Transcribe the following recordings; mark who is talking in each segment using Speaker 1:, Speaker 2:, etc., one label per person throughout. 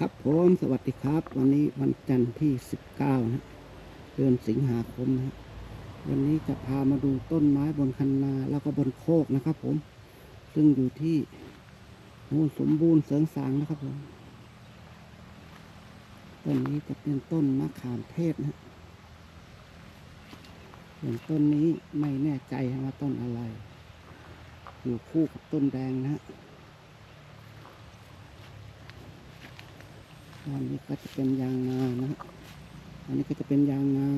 Speaker 1: ครับผมสวัสดีครับ วันนี้วันจันทร์ที่ 19 นะเดือนสิงหาคมนะวันนี้จะพามาดูต้นไม้บนคันนาแล้วก็บนโคกนะครับ ผม ซึ่งอยู่ที่โน่นสมบูรณ์เสริงสางนะครับผมต้นนี้จะเป็นต้นมะขามเทศนะส่วนต้นนี้ไม่แน่ใจว่าต้นอะไร อยู่คู่กับต้นแดงนะฮะ อันนี้ก็จะเป็นยางนานะฮะอันนี้ก็จะเป็นยางนา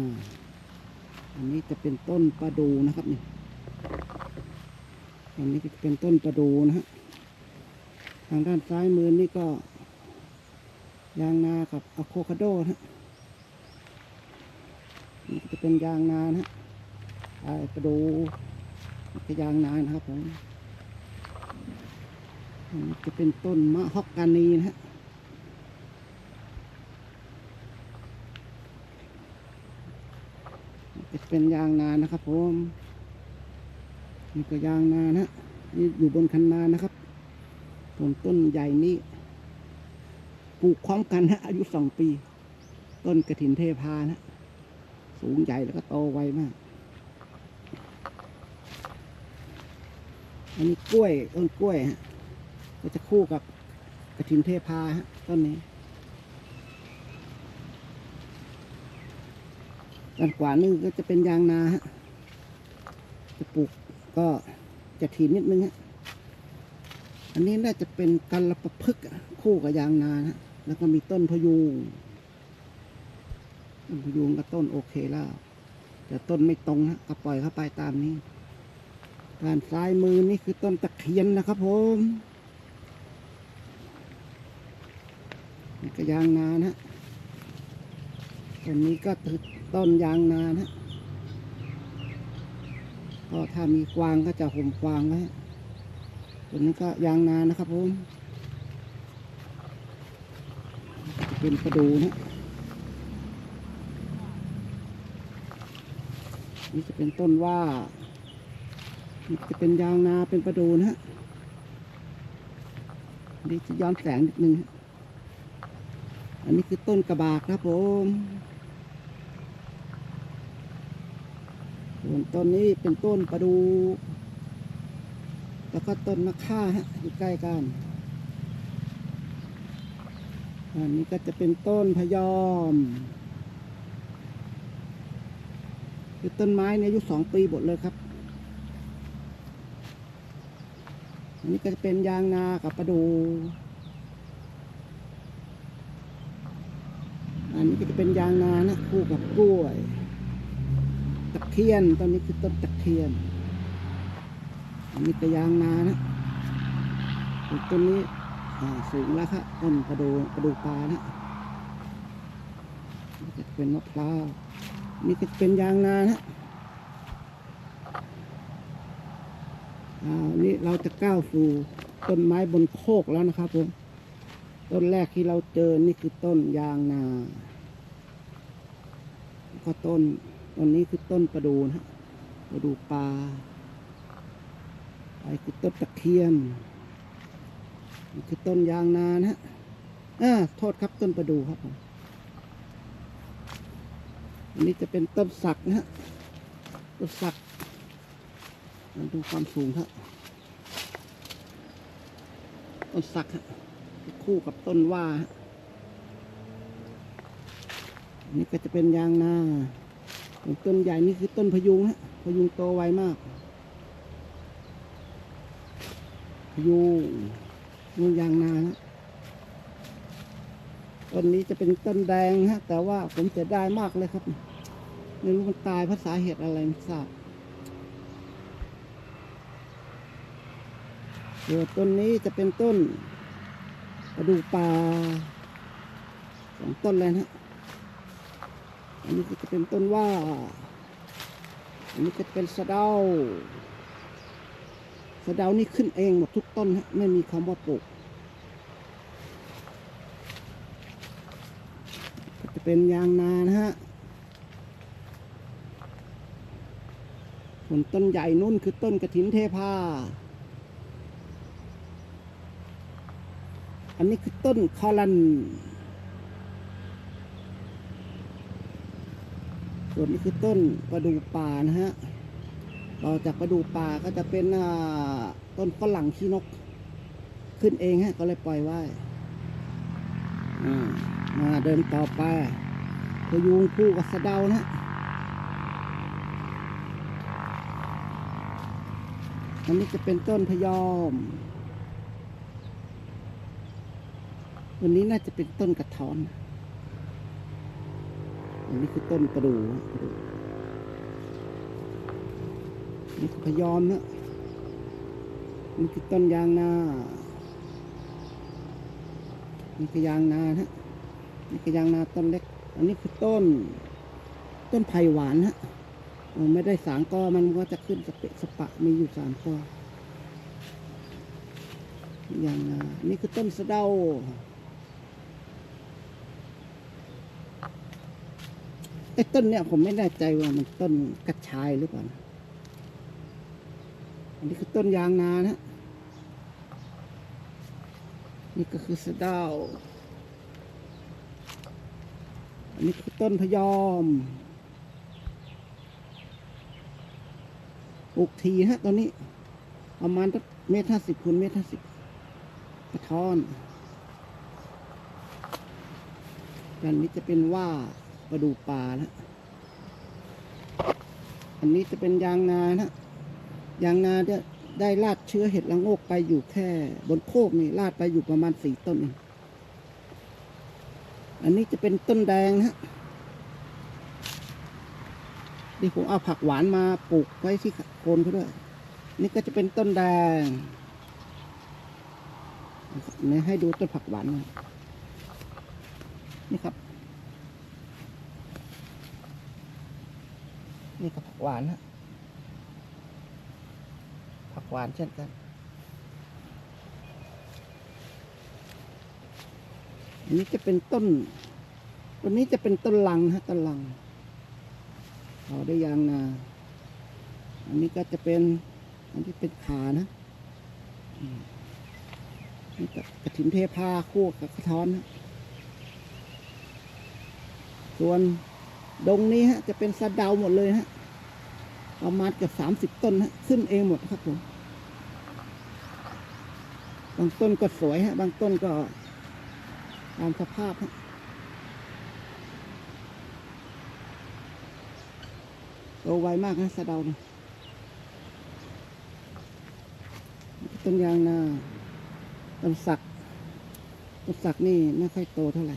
Speaker 1: อันนี้จะเป็นต้นประดูนะครับนี่ อันนี้ก็จะเป็นต้นประดูนะฮะ ทางด้านซ้ายมือนี่ก็ ยางนากับอะโคคาโดนะฮะนี่จะเป็นยางนานะฮะไอ้ประดูนี่ก็ยางนานะครับผมจะเป็นต้นมะฮอกกานีนะฮะ จะ เป็นยางนานะครับผมนี่ก็ยางนานะนี่อยู่บนคันนานะครับต้นต้นใหญ่นี้ปลูกพร้อมกันฮะอายุสองปี ต้นกระถินเทพานะสูงใหญ่แล้วก็โตไวมาก อันนี้กล้วยต้นกล้วยฮะก็จะคู่กับกระถินเทพาฮะต้นนี้ ด้านขวานี่ก็จะเป็นยางนาฮะจะปลูกก็จะถีนนิดนึงฮะอันนี้น่าจะเป็นกันละประพฤกคู่กับยางนานะแล้วก็มีต้นพยูงต้นพยูงกับต้นโอเคแล้วแต่ต้นไม่ตรงฮะก็ปล่อยเข้าไปตามนี้ด้านซ้ายมือนี่คือต้นตะเคียนนะครับผมนี่ก็ยางนานะฮะ ต้นนี้ก็ต้นยางนานะก็ถ้ามีกวางก็จะห่มกวางไว้ต้นนี้ก็ยางนานะครับผมเป็นประดูนะนี่จะเป็นต้นว่านี่จะเป็นยางนาเป็นประดูนะฮะนี่จะย้อนแสงนิดนึง อันนี้คือต้นกระบากครับผม วนต้นนี้เป็นต้นประดู แล้วก็ต้นมะข่าฮะอยู่ใกล้กันอันนี้ก็จะเป็นต้นพยอม คือต้นไม้เนี่ยอายุสองปีหมดเลยครับ อันนี้ก็จะเป็นยางนากับประดู อันนี้ก็จะเป็นยางนานะคู่กับกล้วย เคียนตอนนี้คือต้นตะเคียนอันนี้ก็ยางนานะต้นนี้อ่าสูงแล้วครับต้นกระดูกระดูปลานะนี่จะเป็นมะพร้าวนี่จะเป็นยางนานะอ่านี่เราจะก้าวสู่ต้นไม้บนโคกแล้วนะครับผมต้นแรกที่เราเจอนี่คือต้นยางนา ก็ต้น ต้นนี้คือต้นประดูนะฮะประดูปลาไอ้คือต้นตะเคียนนี่คือต้นยางนานะฮะอ่าโทษครับต้นประดูครับผมอันนี้จะเป็นต้นสักนะฮะต้นสักมาดูความสูงครับต้นสักฮะคู่กับต้นว่าฮะอันนี้ก็จะเป็นยางนา ต้นใหญ่นี่คือต้นพยุงฮะพยุงโตไวมาก พยุงนู่นยางนานะต้นนี้จะเป็นต้นแดงฮะ แต่ว่าผมเสียดายมากเลยครับไม่รู้มันตายเพราะสาเหตุอะไรไม่ทราบส่วต้นนี้จะเป็นต้นประดูกปลาสองต้นเลยนะฮะ อันนี้ก็จะเป็นต้นว่า อันนี้ก็จะเป็นสะเดาสะเดานี่ขึ้นเองหมดทุกต้นฮะไม่มีคำว่าปลูกก็จะเป็นยางนานะฮะส่วนต้นใหญ่นุ่นคือต้นกระถินเทพา อันนี้คือต้นคอลัน ส่วนนี้คือต้นประดูป่านะฮะ ต่อจากประดูป่าก็จะเป็นต้นฝรั่งขี้นก ขึ้นเองฮะ ก็เลยปล่อยไว้มาเดินต่อไปพยุงคู่กับสะเดานะฮะอันนี้จะเป็นต้นพยอม วันนี้น่าจะเป็นต้นกระท้อน อันนี้คือต้นประดู่ประดู่นี่คือพยอมนะนี่คือต้นยางนา นี่คือยางนานะนี่คือยางนาต้นเล็ก อันนี้คือต้น ต้นไผ่หวานฮะเออไม่ได้สางกอมันก็จะขึ้นสเปะสปะมีอยู่สามกอยางนานี่คือต้นสะเดา ไอ้ต้นเนี่ยผมไม่แน่ใจว่ามันต้นกระชายหรือเปล่านะอันนี้คือต้นยางนานะ นี่ก็คือสะเดาอันนี้คือต้นพยอมปลูกทีฮะตอนนี้ ประมาณเมตรห้าสิบคูณเมตรห้าสิบกระท้อนด้านนี้จะเป็นว่า ประดูป่านะอันนี้จะเป็นยางนานะยางนาจะได้ลาดเชื้อเห็ดละโงกไปอยู่แค่ บนโคกนี่ลาดไปอยู่ประมาณสี่ต้น อันนี้จะเป็นต้นแดงนะฮะนี่ผมเอาผักหวานมาปลูกไว้ที่โคนเขาด้วย นี่ก็จะเป็นต้นแดงนี่ให้ดูต้นผักหวานน่อยนี่ครับ นี่ก็ผักหวานฮะผักหวานเช่นกันอันนี้จะเป็นต้นตัวนี้จะเป็นต้นลังฮะต้นลังเราได้ยางนา อันนี้ก็จะเป็น อันที่เป็นขานะนี่ก็กระถิ่นเทพาคู่กับกระท้อนนะส่วน ดงนี้ฮะ จะเป็นสะเดาหมดเลยฮะ ประมาณเกือบสามสิบต้นฮะ ขึ้นเองหมดครับผม บางต้นก็สวยฮะ บางต้นก็ตามสภาพฮะโตไวมากนะสะเดาเนี่ยต้นยางนาต้นสักต้นสักนี่ไม่ค่อยโตเท่าไหร่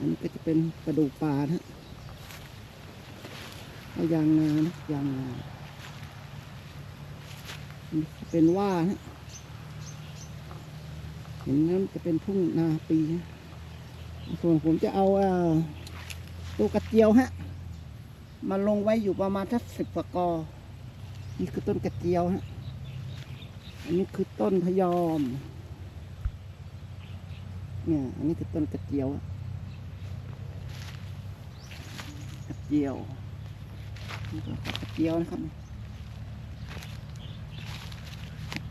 Speaker 1: อันนี้ก็จะเป็นกระดูกปลานะเอายางนานะยางนานเป็นว่านะเห็นนั้นจะเป็นทุ่งนาปีฮะส่วนผมจะเอาตัวกระเจียวฮะมาลงไว้อยู่ประมาณทักสิบกว่ากอนี่คือต้นกระเจียวฮะอันนี้คือต้นพยอม เนี่ย อันนี้คือต้นกระเจียวอะกระ เจียวนี่ก็กระเจียวนะครับ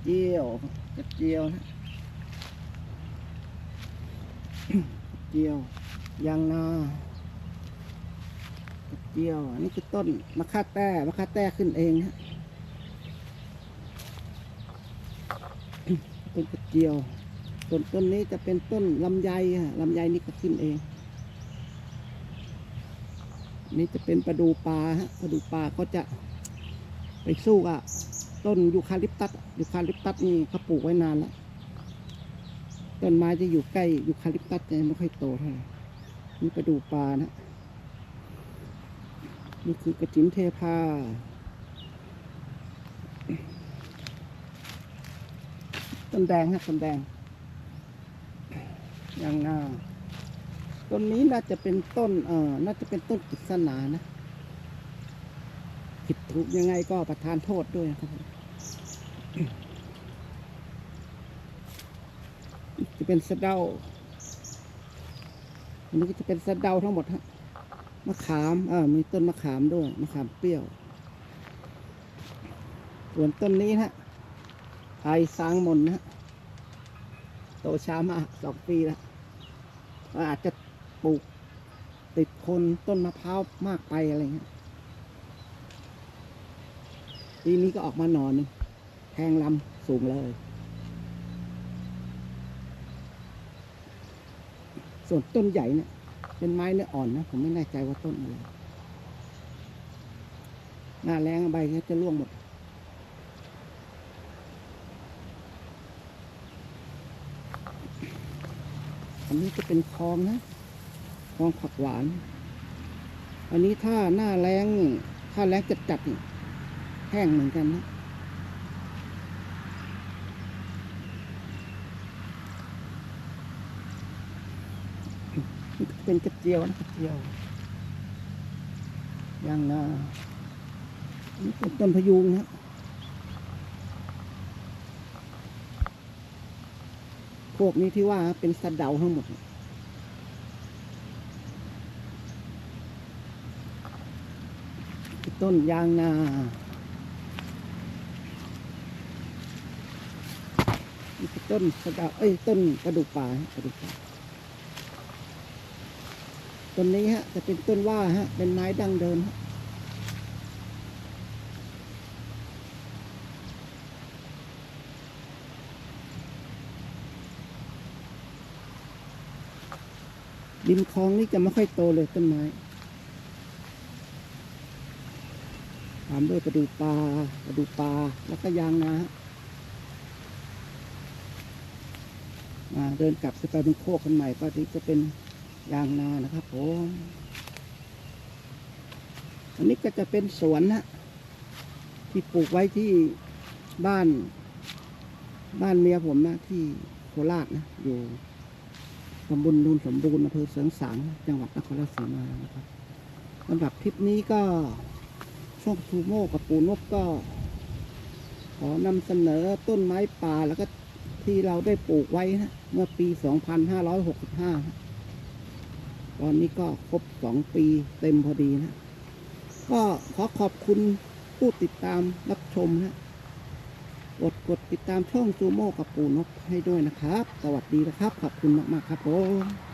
Speaker 1: เจียวกระเจียวนะเจียวยางนากระเจียวอันนี้คือต้นมะค่าแต้มะค่าแต้ขึ้นเองฮะต้นกระเจียวส่วนต้นนี้จะเป็นต้นลำไยฮะลำไยนี่ก็ขึ้นเอง นี่จะเป็นประดูปลาฮะประดูปลาก็จะไปสู้กับต้นยูคาลิปตัสยูคาลิปตัสนี่เขาปลูกไว้นานแล้วต้นไม้จะอยู่ใกล้ยูคาลิปตัสเนี่ยไม่ค่อยโตเท่าไหร่นี่ไปดูปลานะนี่คือกระจินเทพาต้นแดงฮะต้นแดงย่างน่า ต้นนี้น่าจะเป็นต้นเอ่อน่าจะเป็นต้นกิษณานะ ผิดถูกยังไงก็ประทานโทษด้วยนะครับจะเป็นสะเดาอันนี้ก็จะเป็นสะเดาทั้งหมดฮะมะขามเออมีต้นมะขามด้วยมะขามเปรี้ยว ส่วนต้นนี้ฮะไทยสร้างมนนะโตช้ามากสองปีแล้วอาจจะ ปลูก ติดคนต้นมะพร้าวมากไปอะไรเงี้ยปีนี้ก็ออกมาหนอนนึงแทงลำสูงเลย ส่วนต้นใหญ่เนี่ย เป็นไม้เนื้ออ่อนนะ ผมไม่แน่ใจว่าต้นอะไรหน้าแรงใบก็จะร่วงหมดอันนี้จะเป็นคลองนะ คลองผักหวาน อันนี้ถ้าหน้าแรงถ้าแรงจัดจัดๆแห้งเหมือนกันนะเป็นกระเจียวนะกระเจียวยางนะนี่เป็นต้นพยุงนะพวกนี้ที่ว่าเป็นสะเดาทั้งหมด ต้นยางนานี่คือต้นสะดาเอ้ยต้นกระดูกป่ากระดูกป่าต้นนี้ฮะจะเป็นต้นว่าฮะ เป็นไม้ดังเดิมฮะดินคลองนี่จะไม่ค่อยโตเลยต้นไม้ ตามด้วยกระดูปลากระดูปลาแล้วก็ยางนาฮะมาเดินกลับจะไปเป็นโคกกันใหม่ก็ที่จะเป็นยางนานะครับผมอันนี้ก็จะเป็นสวนนะที่ปลูกไว้ที่บ้าน บ้านเมียผมนะ ที่โคราชนะอยู่ตำบลนูนสมบูรณ์อำเภอเสริงสางจังหวัดนครราชสีมานะครับสำหรับคลิปนี้ก็ ช่องทูโมกับปูนบก็ ขอนำเสนอต้นไม้ป่าแล้วก็ที่เราได้ปลูกไว้นะเมื่อปี 2565นะตอนนี้ก็ครบ 2 ปีเต็มพอดีนะ ก็ขอขอบคุณผู้ติดตามรับชมนะกดกดติดตามช่องซูโม่กับปูนกให้ด้วยนะครับ สวัสดีนะครับ ขอบคุณมาก ๆ ครับผม